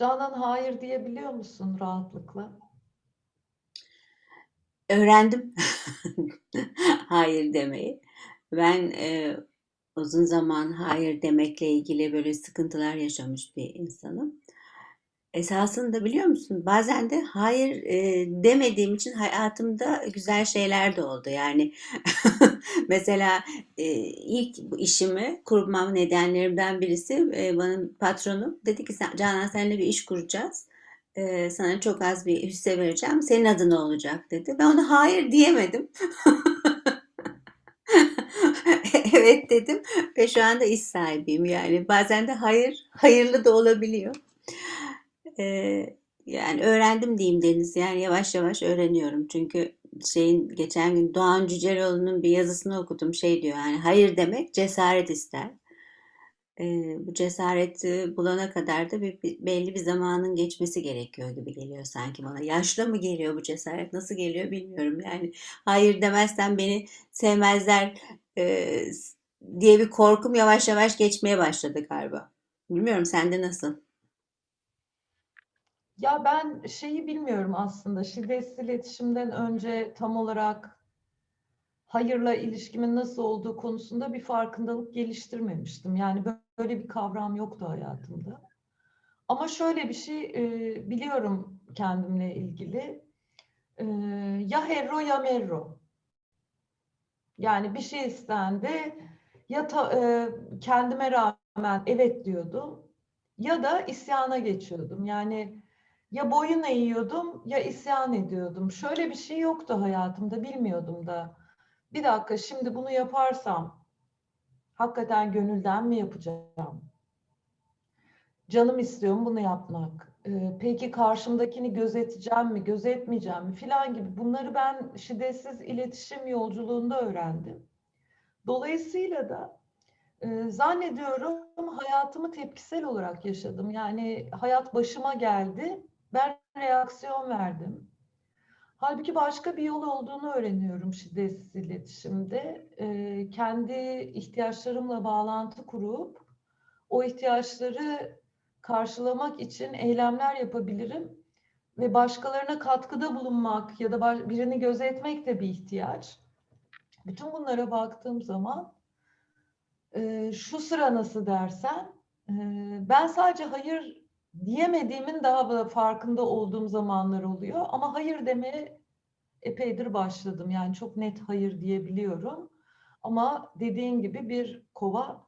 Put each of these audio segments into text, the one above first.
Canan hayır diyebiliyor musun rahatlıkla? Öğrendim hayır demeyi. Ben e, uzun zaman hayır demekle ilgili böyle sıkıntılar yaşamış bir insanım. Esasında biliyor musun? Bazen de hayır e, demediğim için hayatımda güzel şeyler de oldu. Yani mesela e, ilk bu işimi kurmam nedenlerimden birisi e, bana patronum dedi ki "Sen- Canan seninle bir iş kuracağız. E, sana çok az bir hisse vereceğim. Senin adına olacak dedi. Ben ona hayır diyemedim. Evet dedim ve şu anda iş sahibiyim. Yani bazen de hayır hayırlı da olabiliyor. Yani öğrendim diyeyim Deniz. Yani yavaş yavaş öğreniyorum. Çünkü şeyin geçen gün Doğan Cüceloğlu'nun bir yazısını okudum. Şey diyor yani hayır demek cesaret ister. Ee, bu cesareti bulana kadar da bir, bir- belli bir zamanın geçmesi gerekiyor gibi geliyor sanki bana. Yaşlı mı geliyor bu cesaret? Nasıl geliyor bilmiyorum. Yani hayır demezsen beni sevmezler e, diye bir korkum yavaş yavaş geçmeye başladı galiba. Bilmiyorum sende nasıl? Ya ben şeyi bilmiyorum aslında. Şiddetsiz iletişimden önce tam olarak hayırla ilişkimin nasıl olduğu konusunda bir farkındalık geliştirmemiştim. Yani böyle bir kavram yoktu hayatımda. Ama şöyle bir şey e, biliyorum kendimle ilgili. E, ya herro ya merro. Yani bir şey istendi ya ta- e, kendime rağmen evet diyordum ya da isyana geçiyordum. Yani ya boyun eğiyordum ya isyan ediyordum. Şöyle bir şey yoktu hayatımda bilmiyordum da. Bir dakika şimdi bunu yaparsam hakikaten gönülden mi yapacağım? Canım istiyorum bunu yapmak. Ee, peki karşımdakini gözeteceğim mi, gözetmeyeceğim mi filan gibi bunları ben şiddetsiz iletişim yolculuğunda öğrendim. Dolayısıyla da e, zannediyorum hayatımı tepkisel olarak yaşadım. Yani hayat başıma geldi, ben reaksiyon verdim. Halbuki başka bir yol olduğunu öğreniyorum şiddetsiz iletişimde. E, kendi ihtiyaçlarımla bağlantı kurup o ihtiyaçları karşılamak için eylemler yapabilirim ve başkalarına katkıda bulunmak ya da birini gözetmek de bir ihtiyaç. Bütün bunlara baktığım zaman e, şu sıra nasıl dersen e, ben sadece hayır diyemediğimin daha da farkında olduğum zamanlar oluyor ama hayır demeye epeydir başladım. Yani çok net hayır diyebiliyorum. Ama dediğin gibi bir kova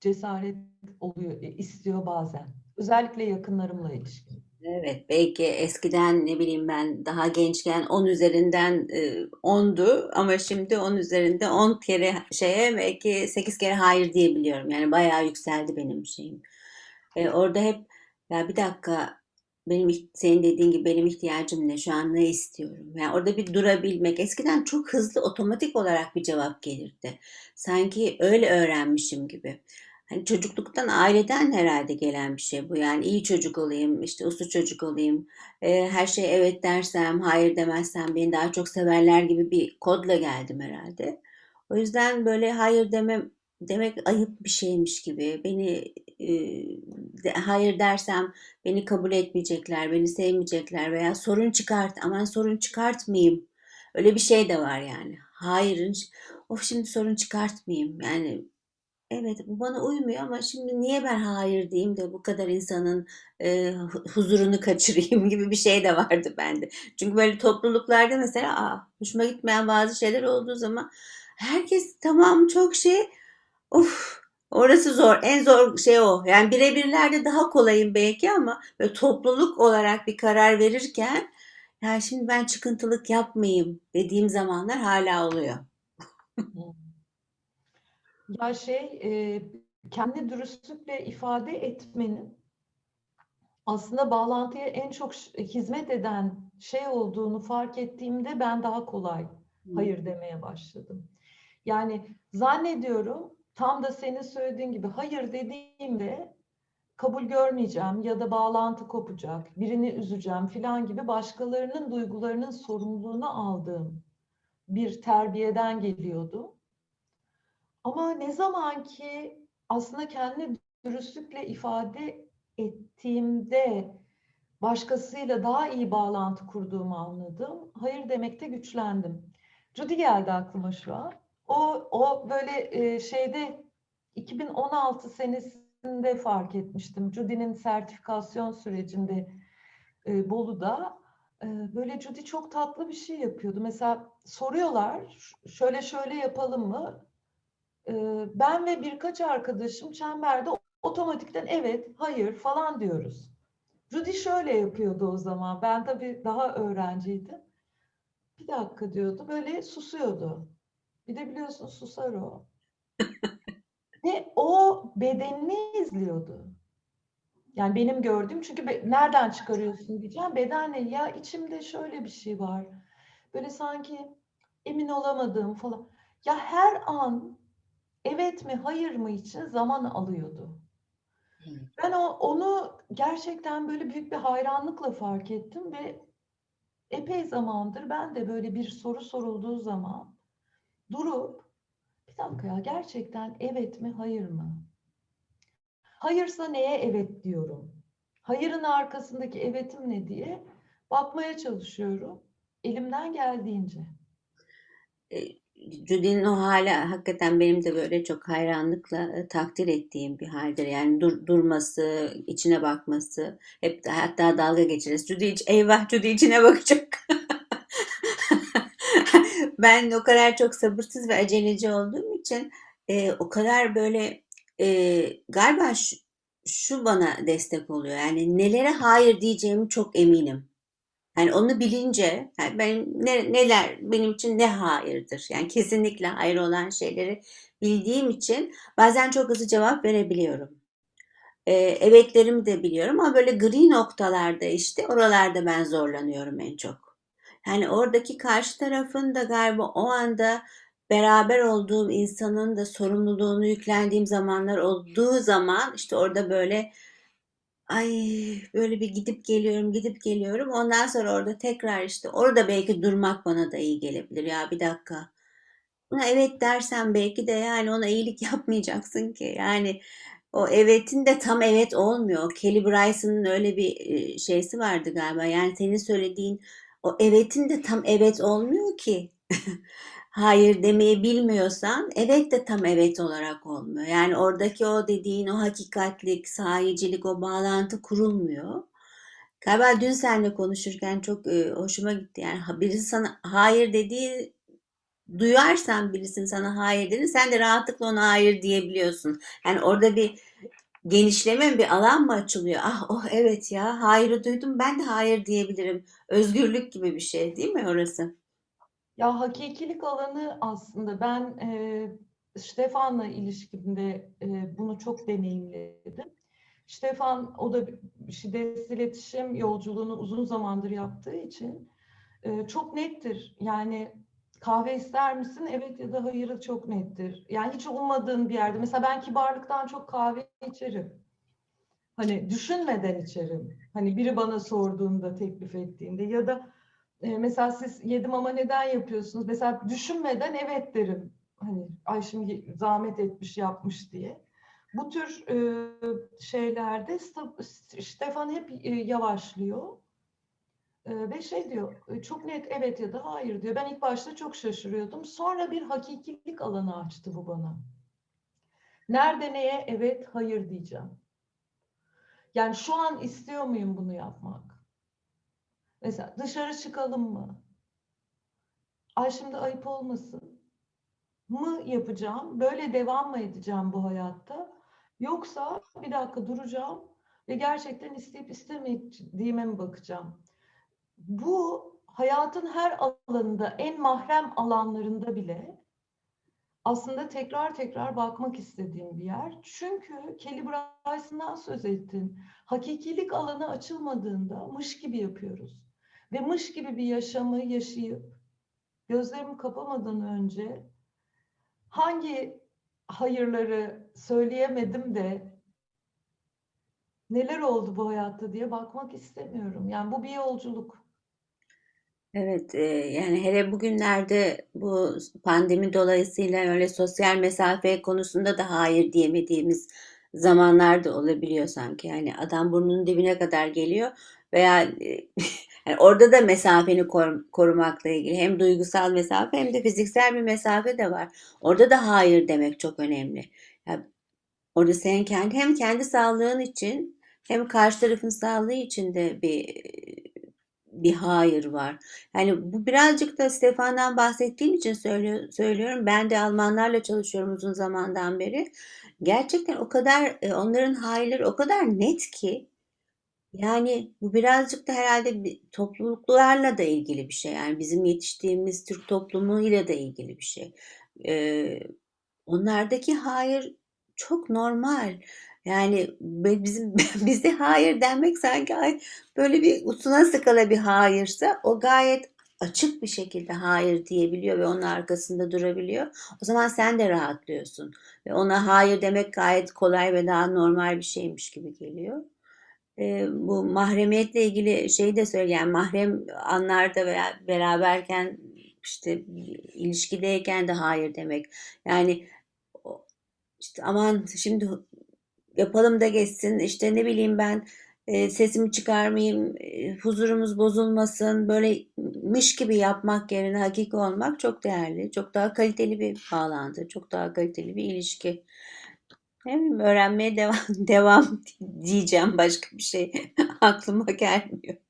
cesaret oluyor, e, istiyor bazen. Özellikle yakınlarımla ilişkin. Evet, belki eskiden ne bileyim ben daha gençken 10 üzerinden e, 10'du ama şimdi 10 üzerinde 10 kere şeye belki 8 kere hayır diyebiliyorum. Yani bayağı yükseldi benim şeyim. E, orada hep ya bir dakika benim senin dediğin gibi benim ihtiyacım ne? Şu an ne istiyorum? Yani orada bir durabilmek. Eskiden çok hızlı otomatik olarak bir cevap gelirdi. Sanki öyle öğrenmişim gibi. Hani çocukluktan, aileden herhalde gelen bir şey bu. Yani iyi çocuk olayım, işte uslu çocuk olayım. E, her şeye evet dersem, hayır demezsem beni daha çok severler gibi bir kodla geldim herhalde. O yüzden böyle hayır demem demek ayıp bir şeymiş gibi. Beni e, hayır dersem beni kabul etmeyecekler, beni sevmeyecekler veya sorun çıkart, aman sorun çıkartmayayım. Öyle bir şey de var yani. Hayırın, of şimdi sorun çıkartmayayım. Yani evet bu bana uymuyor ama şimdi niye ben hayır diyeyim de bu kadar insanın e, hu- huzurunu kaçırayım gibi bir şey de vardı bende. Çünkü böyle topluluklarda mesela aa, hoşuma gitmeyen bazı şeyler olduğu zaman herkes tamam çok şey Of, orası zor. En zor şey o. Yani birebirlerde daha kolayım belki ama böyle topluluk olarak bir karar verirken ya şimdi ben çıkıntılık yapmayayım dediğim zamanlar hala oluyor. Ya şey, e, kendi dürüstlükle ifade etmenin aslında bağlantıya en çok ş- hizmet eden şey olduğunu fark ettiğimde ben daha kolay hayır demeye başladım. Yani zannediyorum tam da senin söylediğin gibi hayır dediğimde kabul görmeyeceğim ya da bağlantı kopacak, birini üzeceğim filan gibi başkalarının duygularının sorumluluğunu aldığım bir terbiyeden geliyordu. Ama ne zaman ki aslında kendini dürüstlükle ifade ettiğimde başkasıyla daha iyi bağlantı kurduğumu anladım. Hayır demekte güçlendim. Judy geldi aklıma şu an. O, o böyle e, şeyde 2016 senesinde fark etmiştim. Judy'nin sertifikasyon sürecinde e, Bolu'da e, böyle Judy çok tatlı bir şey yapıyordu. Mesela soruyorlar "Ş- şöyle şöyle yapalım mı? E, ben ve birkaç arkadaşım çemberde otomatikten evet, hayır falan diyoruz. Judy şöyle yapıyordu o zaman. Ben tabii daha öğrenciydim. Bir dakika diyordu. Böyle susuyordu. Bir de biliyorsun susar o. Ve o bedenini izliyordu. Yani benim gördüğüm çünkü be- nereden çıkarıyorsun diyeceğim. Bedenle ya içimde şöyle bir şey var. Böyle sanki emin olamadığım falan. Ya her an evet mi hayır mı için zaman alıyordu. Ben o, onu gerçekten böyle büyük bir hayranlıkla fark ettim ve epey zamandır ben de böyle bir soru sorulduğu zaman durup bir dakika ya gerçekten evet mi hayır mı? Hayırsa neye evet diyorum? Hayırın arkasındaki evetim ne diye bakmaya çalışıyorum. Elimden geldiğince. E, Judy'nin o hali hakikaten benim de böyle çok hayranlıkla e, takdir ettiğim bir haldir. Yani dur- durması, içine bakması, hep hatta dalga geçeriz. Judy iç, eyvah Judy içine bakacak. Ben o kadar çok sabırsız ve aceleci olduğum için e, o kadar böyle e, galiba şu, şu bana destek oluyor. Yani nelere hayır diyeceğimi çok eminim. Yani onu bilince yani benim ne- neler benim için ne hayırdır? Yani kesinlikle hayır olan şeyleri bildiğim için bazen çok hızlı cevap verebiliyorum. Ee, evetlerimi de biliyorum ama böyle gri noktalarda işte oralarda ben zorlanıyorum en çok. Yani oradaki karşı tarafın da galiba o anda beraber olduğum insanın da sorumluluğunu yüklendiğim zamanlar olduğu zaman işte orada böyle Ay böyle bir gidip geliyorum, gidip geliyorum. Ondan sonra orada tekrar işte orada belki durmak bana da iyi gelebilir. Ya bir dakika. Buna evet dersen belki de yani ona iyilik yapmayacaksın ki. Yani o evetin de tam evet olmuyor. Kelly Bryson'ın öyle bir şeysi vardı galiba. Yani senin söylediğin o evetin de tam evet olmuyor ki. Hayır demeyi bilmiyorsan evet de tam evet olarak olmuyor. Yani oradaki o dediğin o hakikatlik, sahicilik, o bağlantı kurulmuyor. Galiba dün seninle konuşurken çok e, hoşuma gitti. Yani birisi sana hayır dediği duyarsan birisinin sana hayır dedi, sen de rahatlıkla ona hayır diyebiliyorsun. Yani orada bir genişleme bir alan mı açılıyor? Ah oh evet ya hayırı duydum ben de hayır diyebilirim. Özgürlük gibi bir şey değil mi orası? Ya hakikilik alanı aslında ben e, Stefan'la ilişkimde e, bunu çok deneyimledim. Stefan o da şiddetsiz iletişim yolculuğunu uzun zamandır yaptığı için e, çok nettir. Yani kahve ister misin? Evet ya da hayırı çok nettir. Yani hiç ummadığın bir yerde. Mesela ben kibarlıktan çok kahve içerim. Hani düşünmeden içerim. Hani biri bana sorduğunda, teklif ettiğinde ya da e, mesela siz yedim ama neden yapıyorsunuz? Mesela düşünmeden evet derim. Hani ay şimdi zahmet etmiş yapmış diye. Bu tür e, şeylerde Stefan hep e, yavaşlıyor. E, ve şey diyor, e, çok net evet ya da hayır diyor. Ben ilk başta çok şaşırıyordum. Sonra bir hakikilik alanı açtı bu bana. Nerede neye evet, hayır diyeceğim. Yani şu an istiyor muyum bunu yapmak? Mesela dışarı çıkalım mı? Ay şimdi ayıp olmasın mı yapacağım? Böyle devam mı edeceğim bu hayatta? Yoksa bir dakika duracağım ve gerçekten isteyip istemediğime mi bakacağım? Bu hayatın her alanında, en mahrem alanlarında bile aslında tekrar tekrar bakmak istediğim bir yer. Çünkü Kelly Bryson'dan söz ettin. Hakikilik alanı açılmadığında mış gibi yapıyoruz. Ve mış gibi bir yaşamı yaşayıp gözlerimi kapamadan önce hangi hayırları söyleyemedim de neler oldu bu hayatta diye bakmak istemiyorum. Yani bu bir yolculuk. Evet, e, yani hele bugünlerde bu pandemi dolayısıyla öyle sosyal mesafe konusunda da hayır diyemediğimiz zamanlar da olabiliyor sanki. Yani adam burnunun dibine kadar geliyor veya e, yani orada da mesafeni kor- korumakla ilgili hem duygusal mesafe hem de fiziksel bir mesafe de var. Orada da hayır demek çok önemli. Ya orada senin kendi hem kendi sağlığın için hem karşı tarafın sağlığı için de bir bir hayır var. Yani bu birazcık da Stefan'dan bahsettiğim için söylüyor, söylüyorum. Ben de Almanlarla çalışıyorum uzun zamandan beri. Gerçekten o kadar e, onların hayırları o kadar net ki yani bu birazcık da herhalde bir topluluklarla da ilgili bir şey. Yani bizim yetiştiğimiz Türk toplumuyla da ilgili bir şey. Ee, onlardaki hayır çok normal. Yani bizim bizde hayır denmek sanki böyle bir ucuna sıkıla bir hayırsa o gayet açık bir şekilde hayır diyebiliyor ve onun arkasında durabiliyor. O zaman sen de rahatlıyorsun ve ona hayır demek gayet kolay ve daha normal bir şeymiş gibi geliyor. Ee, bu mahremiyetle ilgili şeyi de söyleyen mahrem anlarda veya beraberken işte ilişkideyken de hayır demek. Yani işte aman şimdi yapalım da geçsin. İşte ne bileyim ben e, sesimi çıkarmayayım e, huzurumuz bozulmasın. Böyle mış gibi yapmak yerine hakiki olmak çok değerli. Çok daha kaliteli bir bağlantı çok daha kaliteli bir ilişki. Bileyim, öğrenmeye devam, devam diyeceğim başka bir şey. Aklıma gelmiyor.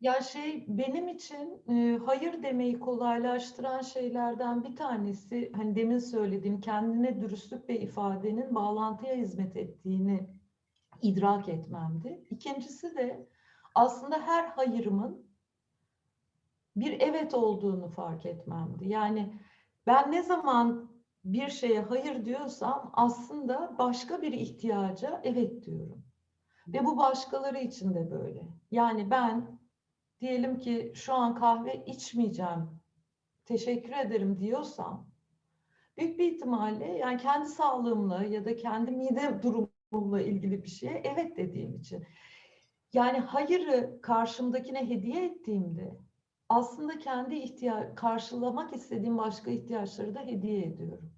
Ya şey benim için e, hayır demeyi kolaylaştıran şeylerden bir tanesi hani demin söylediğim kendine dürüstlük ve ifadenin bağlantıya hizmet ettiğini idrak etmemdi. İkincisi de aslında her hayırımın bir evet olduğunu fark etmemdi. Yani ben ne zaman bir şeye hayır diyorsam aslında başka bir ihtiyaca evet diyorum. Ve bu başkaları için de böyle. Yani ben diyelim ki şu an kahve içmeyeceğim, teşekkür ederim diyorsam büyük bir ihtimalle yani kendi sağlığımla ya da kendi mide durumumla ilgili bir şeye evet dediğim için. Yani hayırı karşımdakine hediye ettiğimde aslında kendi ihtiyaç karşılamak istediğim başka ihtiyaçları da hediye ediyorum.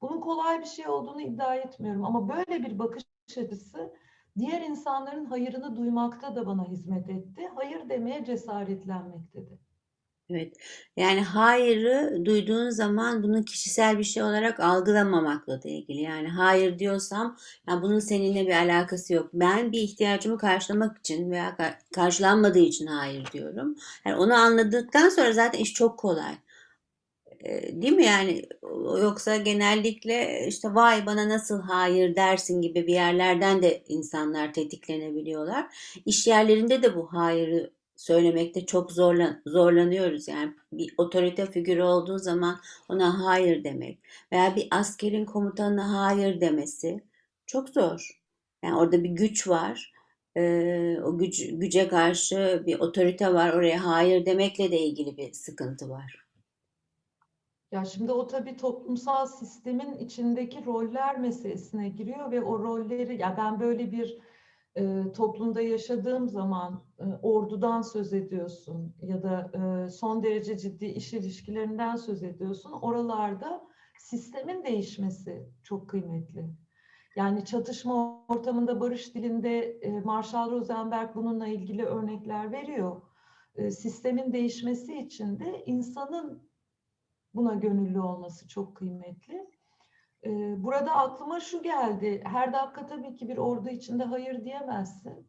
Bunun kolay bir şey olduğunu iddia etmiyorum ama böyle bir bakış açısı diğer insanların hayırını duymakta da bana hizmet etti. Hayır demeye cesaretlenmektedir. Evet. Yani hayırı duyduğun zaman bunu kişisel bir şey olarak algılamamakla da ilgili. Yani hayır diyorsam ya bunun seninle bir alakası yok. Ben bir ihtiyacımı karşılamak için veya ka- karşılanmadığı için hayır diyorum. Yani onu anladıktan sonra zaten iş çok kolay. Değil mi yani yoksa genellikle işte vay bana nasıl hayır dersin gibi bir yerlerden de insanlar tetiklenebiliyorlar. İş yerlerinde de bu hayırı söylemekte çok zorlan zorlanıyoruz. Yani bir otorite figürü olduğu zaman ona hayır demek veya bir askerin komutanına hayır demesi çok zor. Yani orada bir güç var. Ee, o güç, güce karşı bir otorite var. Oraya hayır demekle de ilgili bir sıkıntı var. Ya şimdi o tabii toplumsal sistemin içindeki roller meselesine giriyor ve o rolleri ya ben böyle bir e, toplumda yaşadığım zaman e, ordudan söz ediyorsun ya da e, son derece ciddi iş ilişkilerinden söz ediyorsun. Oralarda sistemin değişmesi çok kıymetli. Yani çatışma ortamında barış dilinde e, Marshall Rosenberg bununla ilgili örnekler veriyor. E, sistemin değişmesi için de insanın buna gönüllü olması çok kıymetli. Ee, Burada aklıma şu geldi. Her dakika tabii ki bir ordu içinde hayır diyemezsin.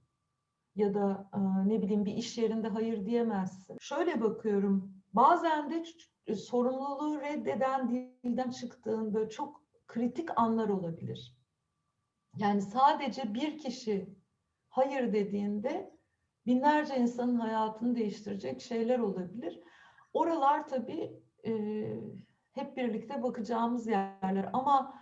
Ya da e, ne bileyim bir iş yerinde hayır diyemezsin. Şöyle bakıyorum. Bazen de sorumluluğu reddeden dilden çıktığın böyle çok kritik anlar olabilir. Yani sadece bir kişi hayır dediğinde binlerce insanın hayatını değiştirecek şeyler olabilir. Oralar tabii e, hep birlikte bakacağımız yerler. Ama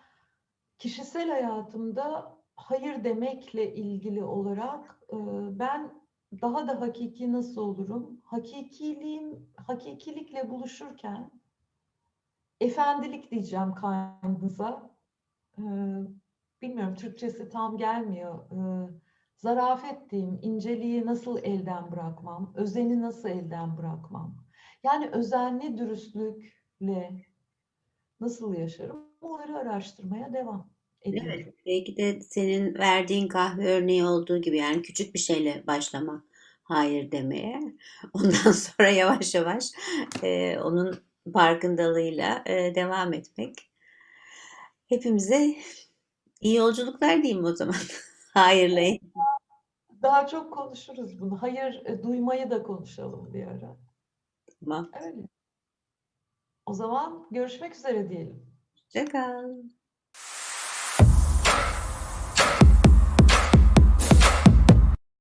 kişisel hayatımda hayır demekle ilgili olarak e, ben daha da hakiki nasıl olurum? Hakikiliğim, hakikilikle buluşurken efendilik diyeceğim kaynınıza. E, bilmiyorum Türkçesi tam gelmiyor. E, zarafet diyeyim, inceliği nasıl elden bırakmam, özeni nasıl elden bırakmam. Yani özenli dürüstlükle nasıl yaşarım? Onları araştırmaya devam. ediyorum. Evet, belki de senin verdiğin kahve örneği olduğu gibi yani küçük bir şeyle başlama hayır demeye. Ondan sonra yavaş yavaş e, onun farkındalığıyla e, devam etmek. Hepimize iyi yolculuklar diyeyim o zaman. Hayırlı. Daha çok konuşuruz bunu. Hayır e, duymayı da konuşalım bir ara. Öyle. O zaman görüşmek üzere diyelim. Hoşça kal.